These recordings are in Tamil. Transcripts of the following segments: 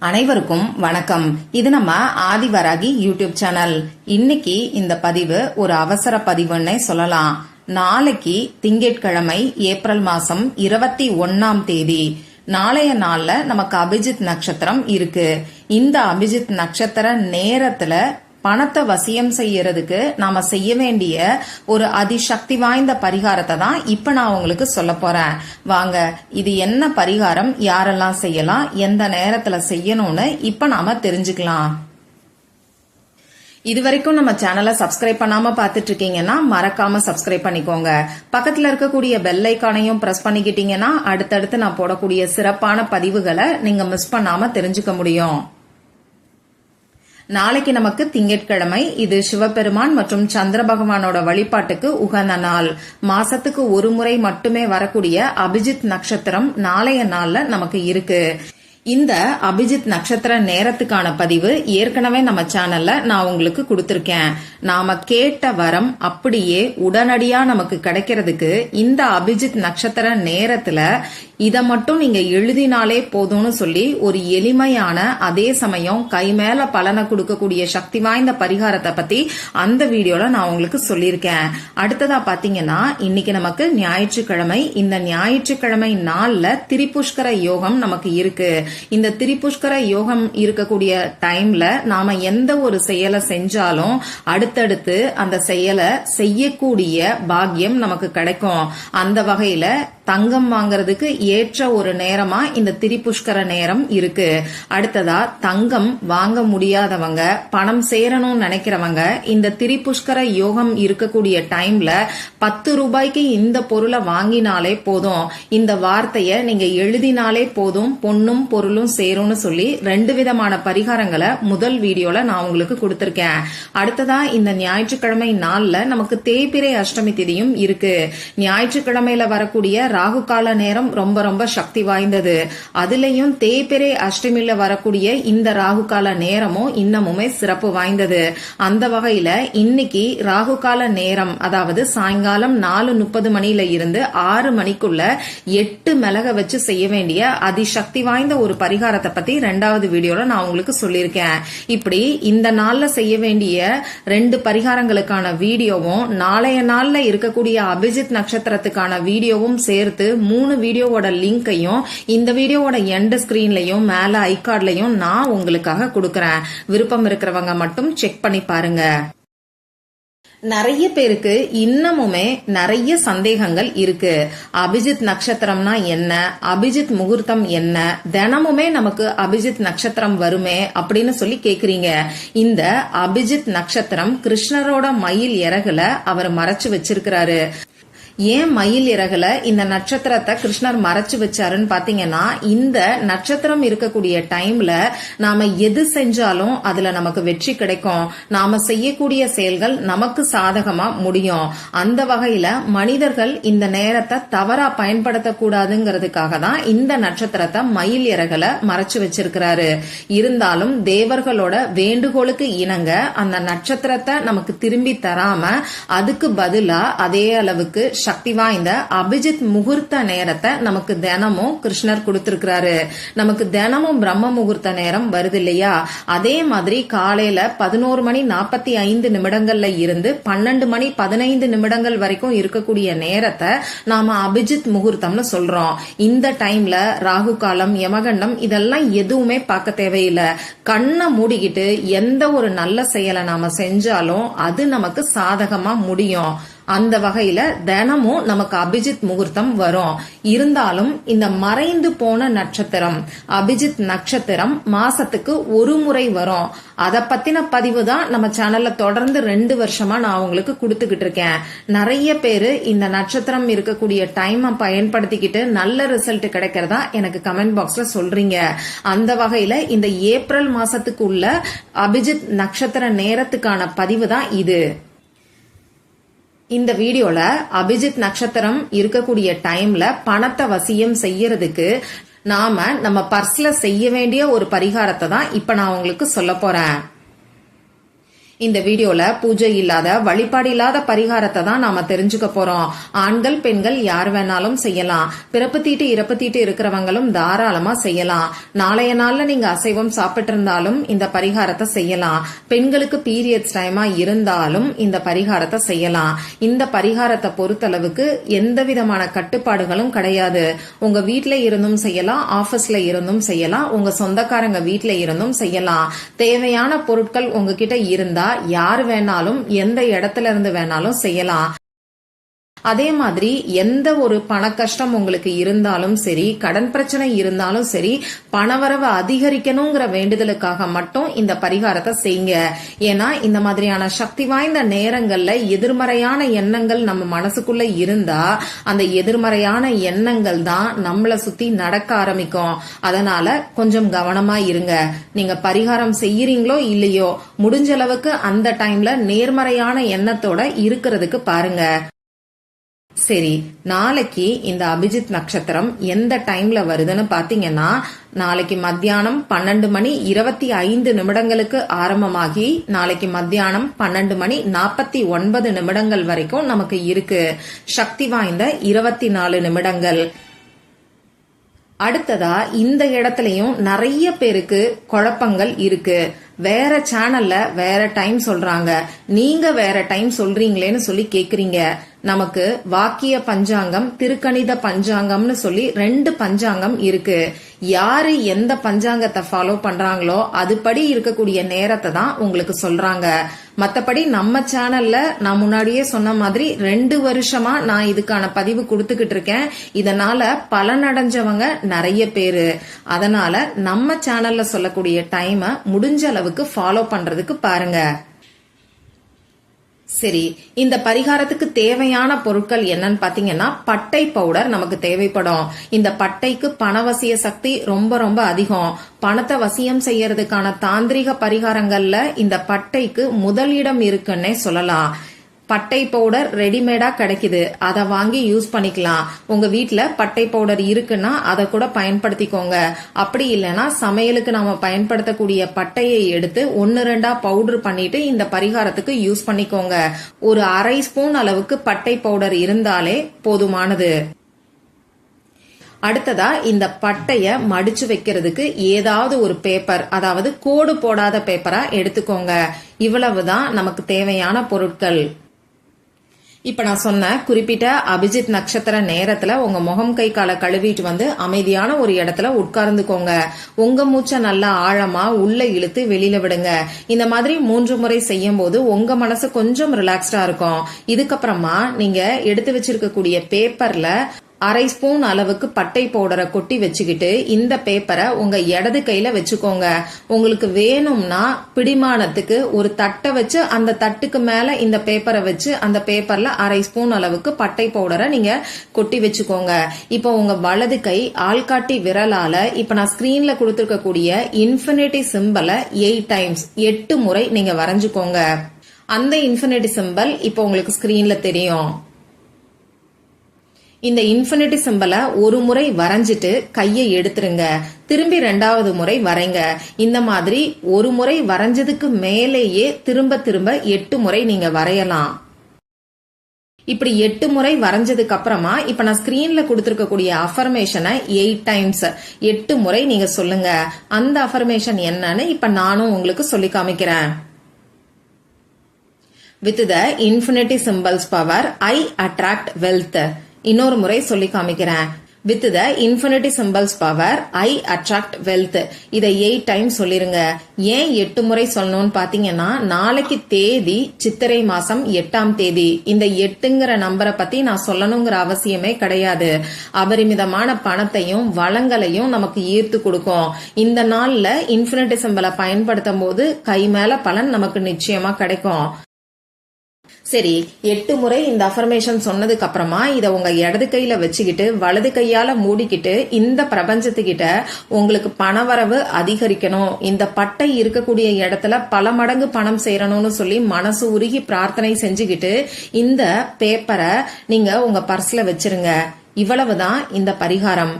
அனைவருக்கும் வணக்கம். இது நம்ம ஆதிவராகி யூடியூப் சேனல். இன்னைக்கு இந்த பதிவு ஒரு அவசர பதிவுன்னே சொல்லலாம். நாளைக்கு திங்கட்கிழமை ஏப்ரல் மாசம் இருபத்தி ஒன்னாம் தேதி. நாளைய நாள்ல நமக்கு அபிஜித் நட்சத்திரம் இருக்கு. இந்த அபிஜித் நட்சத்திர நேரத்துல பணத்தை வசியம் செய்யறதுக்கு நாம செய்ய வேண்டிய ஒரு அதிசக்தி வாய்ந்த பரிகாரத்தை தான் இப்ப நான் உங்களுக்கு சொல்ல போறேன். வாங்க இது என்ன பரிகாரம்? யாரெல்லாம் செய்யலாம்? எந்த நேரத்துல செய்யணும்னு இப்ப நாம தெரிஞ்சுக்கலாம். இது வரைக்கும் நம்ம சேனலை சப்ஸ்கிரைப் பண்ணாம பாத்துட்டு இருக்கீங்கன்னா மறக்காம சப்ஸ்கிரைப் பண்ணிக்கோங்க. பக்கத்துல இருக்கக்கூடிய பெல் ஐக்கானையும் பிரஸ் பண்ணிக்கிட்டீங்கன்னா அடுத்தடுத்து நான் போடக்கூடிய சிறப்பான பதிவுகளை நீங்க மிஸ் பண்ணாம தெரிஞ்சுக்க முடியும். நாளைக்கு நமக்கு திங்கட்கிழமை. இது சிவபெருமான் மற்றும் சந்திர பகவானோட வழிபாட்டுக்கு உகந்த நாள். மாசத்துக்கு ஒரு முறை மட்டுமே வரக்கூடிய அபிஜித் நட்சத்திரம் நாளைய நாள்ல நமக்கு இருக்கு. இந்த அபிஜித் நட்சத்திர நேரத்துக்கான பதிவு ஏற்கனவே நம்ம சேனல்ல நான் உங்களுக்கு கொடுத்திருக்கேன். நாம கேட்ட வரம் அப்படியே உடனடியா நமக்கு கிடைக்கிறதுக்கு இந்த அபிஜித் நட்சத்திர நேரத்துல இத மட்டும் நீங்க எழுதினாலே போதும்னு சொல்லி ஒரு எளிமையான அதே சமயம் கை மேல பலனை கொடுக்கக்கூடிய சக்தி வாய்ந்த பரிகாரத்தை பத்தி அந்த வீடியோல நான் உங்களுக்கு சொல்லியிருக்கேன். அடுத்ததா பாத்தீங்கன்னா இன்னைக்கு நமக்கு ஞாயிற்றுக்கிழமை. இந்த ஞாயிற்றுக்கிழமை நாள்ல திரிபுஷ்கர யோகம் நமக்கு இருக்கு. இந்த திரிபுஷ்கர யோகம் இருக்கக்கூடிய டைம்ல நாம எந்த ஒரு செயலை செஞ்சாலும் அடுத்தடுத்து அந்த செயலை செய்யக்கூடிய பாக்கியம் நமக்கு கிடைக்கும். அந்த வகையில தங்கம் வாங்குறதுக்கு ஏற்ற ஒரு நேரமா இந்த திரிபுஷ்கர நேரம் இருக்கு. அடுத்ததா தங்கம் வாங்க முடியாதவங்க பணம் சேரணும்னு நினைக்கிறவங்க இந்த திரிபுஷ்கர யோகம் இருக்கக்கூடிய டைம்ல பத்து ரூபாய்க்கு இந்த பொருளை வாங்கினாலே போதும். இந்த வார்த்தையை நீங்க எழுதினாலே போதும் பொண்ணும் பொருளும் சேரும்னு சொல்லி ரெண்டு விதமான பரிகாரங்களை முதல் வீடியோல நான் உங்களுக்கு கொடுத்திருக்கேன். அடுத்ததா இந்த ஞாயிற்றுக்கிழமை நாள்ல நமக்கு தேய்பிரை அஷ்டமி திதியும் இருக்கு. ஞாயிற்றுக்கிழமையில வரக்கூடிய ராகு கால நேரம் ரொம்ப ரொம்ப சக்தி வாய்ந்தது. அதுலயும் தேய்பிரை அஷ்டமில வரக்கூடிய இந்த ராகு கால நேரமும் இன்னமுமே சிறப்பு வாய்ந்தது. அந்த வகையில இன்னைக்கு ராகு கால நேரம் அதாவது சாயங்காலம் நாலு முப்பது மணியில இருந்து ஆறு மணிக்குள்ள எட்டு மிளக வச்சு செய்ய வேண்டிய அதிசக்தி வாய்ந்த ஒரு பரிகாரத்தை பத்தி ரெண்டாவது வீடியோல நான் உங்களுக்கு சொல்லியிருக்கேன். இப்படி இந்த நாள்ல செய்ய வேண்டிய ரெண்டு பரிகாரங்களுக்கான வீடியோவும் நாளைய நாள்ல இருக்கக்கூடிய அபிஜித் நட்சத்திரத்துக்கான வீடியோவும் சேர்ந்து சேர்த்து மூணு வீடியோவோட லிங்கையும் இந்த வீடியோவோட எண்ட் ஸ்கிரீன்லையும் மேல ஐகார்ட்லையும் நான் உங்களுக்காக கொடுக்கறேன். விருப்பம் இருக்கிறவங்க மட்டும் செக் பண்ணி பாருங்க. நிறைய பேருக்கு இன்னமுமே நிறைய சந்தேகங்கள் இருக்கு. அபிஜித் நட்சத்திரம்னா என்ன? அபிஜித் முகூர்த்தம் என்ன? தினமுமே நமக்கு அபிஜித் நட்சத்திரம் வருமே அப்படின்னு சொல்லி கேக்குறீங்க. இந்த அபிஜித் நட்சத்திரம் கிருஷ்ணரோட மயில் இறகுல அவர் மறைச்சு வச்சிருக்கிறாரு. ஏன் மயில் இறகுல? இந்த நட்சத்திரத்தை கிருஷ்ணர் மறைச்சு வச்சாருன்னு பாத்தீங்கன்னா இந்த நட்சத்திரம் இருக்கக்கூடிய டைம்ல நாம எது செஞ்சாலும் அதுல நமக்கு வெற்றி கிடைக்கும். நாம செய்யக்கூடிய செயல்கள் நமக்கு சாதகமா முடியும். அந்த வகையில மனிதர்கள் இந்த நேரத்தை தவறா பயன்படுத்தக்கூடாதுங்கிறதுக்காக தான் இந்த நட்சத்திரத்தை மயில் இறகுல மறைச்சு வச்சிருக்கிறாரு. இருந்தாலும் தேவர்களோட வேண்டுகோளுக்கு இணங்க அந்த நட்சத்திரத்தை நமக்கு திரும்பி தராம அதுக்கு பதிலா அதே அளவுக்கு சக்தி வாய்ந்த அபிஜித் முகூர்த்த நேரத்தை நமக்கு தினமும் கிருஷ்ணர் கொடுத்திருக்கிறாரு. நமக்கு தினமும் பிரம்ம முகூர்த்த நேரம் வருது இல்லையா? அதே மாதிரி காலையில பதினோரு மணி நாற்பத்தி ஐந்து நிமிடங்கள்ல இருந்து பன்னெண்டு மணி பதினைந்து நிமிடங்கள் வரைக்கும் இருக்கக்கூடிய நேரத்தை நாம அபிஜித் முகூர்த்தம்னு சொல்றோம். இந்த டைம்ல ராகு காலம் யமகண்டம் இதெல்லாம் எதுவுமே பார்க்க தேவையில்லை. கண்ணை மூடிக்கிட்டு எந்த ஒரு நல்ல செயலை நாம செஞ்சாலும் அது நமக்கு சாதகமா முடியும். அந்த வகையில தினமும் நமக்கு அபிஜித் முகூர்த்தம் வரும். இருந்தாலும் இந்த மறைந்து போன நட்சத்திரம் அபிஜித் நட்சத்திரம் மாசத்துக்கு ஒரு முறை வரும். அத பத்தின பதிவு தான் நம்ம சேனல்ல தொடர்ந்து ரெண்டு வருஷமா நான் உங்களுக்கு கொடுத்துக்கிட்டு இருக்கேன். நிறைய பேரு இந்த நட்சத்திரம் இருக்கக்கூடிய டைமை பயன்படுத்திக்கிட்டு நல்ல ரிசல்ட் கிடைக்கிறதா எனக்கு கமெண்ட் பாக்ஸ்ல சொல்றீங்க. அந்த வகையில இந்த ஏப்ரல் மாசத்துக்கு உள்ள அபிஜித் நட்சத்திர நேரத்துக்கான பதிவு தான் இது. இந்த வீடியோல அபிஜித் நட்சத்திரம் இருக்கக்கூடிய டைம்ல பணத்தை வசியம் செய்யறதுக்கு நாம நம்ம பர்ஸ்ல செய்ய வேண்டிய ஒரு பரிகாரத்தை தான் இப்ப நான் உங்களுக்கு சொல்ல போறேன். இந்த வீடியோல பூஜை இல்லாத வழிபாடு இல்லாத பரிகாரத்தை தான் நாம தெரிஞ்சுக்க போறோம். ஆண்கள் பெண்கள் யார் வேணாலும் செய்யலாம். பிறப்பு தீட்டு இறப்பு தீட்டு இருக்கிறவங்களும் தாராளமா செய்யலாம். நாளைய நாள்ல நீங்க அசைவம் சாப்பிட்டு இருந்தாலும் இந்த பரிகாரத்தை செய்யலாம். பெண்களுக்கு பீரியட்ஸ் டைமா இருந்தாலும் இந்த பரிகாரத்தை செய்யலாம். இந்த பரிகாரத்தை பொறுத்தளவுக்கு எந்த விதமான கட்டுப்பாடுகளும் கிடையாது. உங்க வீட்ல இருந்தும் செய்யலாம் ஆபீஸ்ல இருந்தும் செய்யலாம் உங்க சொந்தக்காரங்க வீட்ல இருந்தும் செய்யலாம். தேவையான பொருட்கள் உங்ககிட்ட இருந்தா யார் வேணாலும் எந்த இடத்துல இருந்து வேணாலும் செய்யலாம். அதே மாதிரி எந்த ஒரு பண கஷ்டம் உங்களுக்கு இருந்தாலும் சரி கடன் பிரச்சனை இருந்தாலும் சரி பணவரவு அதிகரிக்கணுங்கிற வேண்டுதலுக்காக மட்டும் இந்த பரிகாரத்தை செய்யுங்க. ஏன்னா இந்த மாதிரியான சக்தி வாய்ந்த நேரங்கள்ல எதிர்மறையான எண்ணங்கள் நம்ம மனசுக்குள்ள இருந்தா அந்த எதிர்மறையான எண்ணங்கள் தான் நம்மளை சுத்தி நடக்க ஆரம்பிக்கும். அதனால கொஞ்சம் கவனமா இருங்க. நீங்க பரிகாரம் செய்யறீங்களோ இல்லையோ முடிஞ்ச அளவுக்கு அந்த டைம்ல நேர்மறையான எண்ணத்தோட இருக்கிறதுக்கு பாருங்க. சரி நாளைக்கு இந்த அபிஜித் நட்சத்திரம் எந்த டைம்ல வருதுன்னு பாத்தீங்கன்னா நாளைக்கு மத்தியானம் பன்னெண்டு மணி இருபத்தி ஐந்து நிமிடங்களுக்கு ஆரம்பமாகி நாளைக்கு மத்தியானம் பன்னெண்டு மணி நாற்பத்தி ஒன்பது நிமிடங்கள் வரைக்கும் நமக்கு இருக்கு. சக்தி வாய்ந்த இருபத்தி நாலு நிமிடங்கள். அடுத்ததா இந்த இடத்துலயும் நிறைய பேருக்கு குழப்பங்கள் இருக்கு. வேற சேனல்ல வேற டைம் சொல்றாங்க. நீங்க வேற டைம் சொல்றீங்களேன்னு சொல்லி கேக்குறீங்க. நமக்கு வாக்கிய பஞ்சாங்கம் திருக்கணித பஞ்சாங்கம்னு சொல்லி ரெண்டு பஞ்சாங்கம் இருக்கு. யாரு எந்த பஞ்சாங்கத்தை ஃபாலோ பண்றாங்களோ அதுபடி இருக்கக்கூடிய நேரத்தை தான் உங்களுக்கு சொல்றாங்க. மத்தபடி நம்ம சேனல்ல நான் முன்னாடியே சொன்ன மாதிரி ரெண்டு வருஷமா நான் இதுக்கான பதிவு கொடுத்துக்கிட்டு இருக்கேன். இதனால பலனடைஞ்சவங்க நிறைய பேரு. அதனால நம்ம சேனல்ல சொல்லக்கூடிய டைமை முடிஞ்ச அளவுக்கு ஃபாலோ பண்றதுக்கு பாருங்க. சரி இந்த பரிகாரத்துக்கு தேவையான பொருட்கள் என்னன்னு பாத்தீங்கன்னா பட்டை பவுடர் நமக்கு தேவைப்படும். இந்த பட்டைக்கு பணவசிய சக்தி ரொம்ப ரொம்ப அதிகம். பணத்தை வசியம் செய்யறதுக்கான தாந்திரிக பரிகாரங்கள்ல இந்த பட்டைக்கு முதலிடம் இருக்குன்னே சொல்லலாம். பட்டை பவுடர் ரெடிமேடா கிடைக்குது. அதை வாங்கி யூஸ் பண்ணிக்கலாம். உங்க வீட்டில் பட்டை பவுடர் இருக்குன்னா அதை கூட பயன்படுத்திக்கோங்க. அப்படி இல்லைன்னா சமையலுக்கு நாம பயன்படுத்தக்கூடிய பட்டையை எடுத்து ஒன்னு ரெண்டா பவுடர் பண்ணிட்டு இந்த பரிகாரத்துக்கு யூஸ் பண்ணிக்கோங்க. ஒரு அரை ஸ்பூன் அளவுக்கு பட்டை பவுடர் இருந்தாலே போதுமானது. அடுத்ததா இந்த பட்டைய மடிச்சு வைக்கிறதுக்கு ஏதாவது ஒரு பேப்பர் அதாவது கோடு போடாத பேப்பரா எடுத்துக்கோங்க. இவ்வளவுதான் நமக்கு தேவையான பொருட்கள். இப்ப நான் சொன்ன குறிப்பிட்ட அபிஜித் நட்சத்திர நேரத்துல உங்க முகம் கை காலை கழுவிட்டு வந்து அமைதியான ஒரு இடத்துல உட்கார்ந்துக்கோங்க. உங்க மூச்சை நல்லா ஆழமா உள்ள இழுத்து வெளியில விடுங்க. இந்த மாதிரி மூன்று முறை செய்யும் போது உங்க மனசு கொஞ்சம் ரிலாக்ஸ்டா இருக்கும். இதுக்கப்புறமா நீங்க எடுத்து வச்சிருக்கக்கூடிய பேப்பர்ல அரை ஸ்பூன் அளவுக்கு பட்டை பவுடரை கொட்டி வச்சுக்கிட்டு இந்த பேப்பரை உங்க இடது கையில வச்சுக்கோங்க. உங்களுக்கு வேணும்னா பிடிமானத்துக்கு ஒரு தட்டை வச்சு அந்த தட்டுக்கு மேல இந்த பேப்பரை வச்சு அந்த பேப்பர்ல அரை ஸ்பூன் அளவுக்கு பட்டை பவுடரை நீங்க கொட்டி வச்சுக்கோங்க. இப்போ உங்க வலது கை ஆள்காட்டி விரலால இப்ப நான் ஸ்கிரீன்ல கொடுத்துருக்கக்கூடிய இன்ஃபினிட்டி சிம்பலை எயிட் டைம்ஸ் எட்டு முறை நீங்க வரைஞ்சுக்கோங்க. அந்த இன்ஃபினிட்டி சிம்பல் இப்போ உங்களுக்கு ஸ்கிரீன்ல தெரியும். இந்த இன்ஃபினிட்டி சிம்பலை ஒரு முறை வரைஞ்சிட்டு கையை எடுத்துருங்க. திரும்பி ரெண்டாவது முறை வரைங்க. இந்த மாதிரி ஒரு முறை வரைஞ்சதுக்கு மேலேயே திரும்ப திரும்ப எட்டு முறை நீங்க வரையலாம். இப்படி எட்டு முறை வரைஞ்சதுக்கு அப்புறமா இப்ப நான் ஸ்கிரீன்ல கொடுத்துருக்கக்கூடிய அஃபர்மேஷனை எயிட் டைம்ஸ் எட்டு முறை நீங்க சொல்லுங்க. அந்த அஃபர்மேஷன் என்னன்னு இப்ப நானும் உங்களுக்கு சொல்லி காமிக்கிறேன். With the infinity symbols power I attract wealth இன்னொரு முறை சொல்லி காமிக்கிறேன். With the infinity symbols power I attract wealth இதை எயிட் டைம் சொல்லிருங்க. ஏன் எட்டு முறை சொல்லணும்னு பாத்தீங்கன்னா நாளைக்கு தேதி சித்திரை மாசம் எட்டாம் தேதி. இந்த எட்டுங்கிற நம்பரை பத்தி நான் சொல்லணுங்கிற அவசியமே கிடையாது. அபரிமிதமான பணத்தையும் வளங்களையும் நமக்கு ஈர்த்து கொடுக்கும். இந்த நாள்ல இன்ஃபினிட்டி சிம்பிளை பயன்படுத்தும் போது கை மேல பலன் நமக்கு நிச்சயமா கிடைக்கும். சரி எட்டு முறை இந்த அஃபர்மேஷன் சொன்னதுக்கு அப்புறமா இதை உங்க இடது கையில வச்சுக்கிட்டு வலது கையால மூடிக்கிட்டு இந்த பிரபஞ்சத்துக்கிட்ட உங்களுக்கு பணவரவு அதிகரிக்கணும். இந்த பட்டை இருக்கக்கூடிய இடத்துல பல மடங்கு பணம் சேரணும்னு சொல்லி மனசு உருகி பிரார்த்தனை செஞ்சுக்கிட்டு இந்த பேப்பரை நீங்க உங்க பர்ஸ்ல வச்சிருங்க. இவ்வளவுதான் இந்த பரிகாரம்.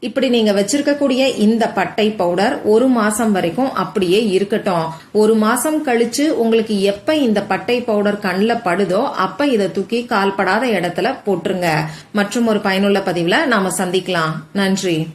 இப்படி நீங்க வச்சிருக்கக்கூடிய இந்த பட்டை பவுடர் ஒரு மாசம் வரைக்கும் அப்படியே இருக்கட்டும். ஒரு மாசம் கழிச்சு உங்களுக்கு எப்ப இந்த பட்டை பவுடர் கண்ணில் படுதோ அப்ப இதை தூக்கி கால்படாத இடத்துல போட்டுருங்க. மற்றும் ஒரு பயனுள்ள பதிவுல நாம சந்திக்கலாம். நன்றி.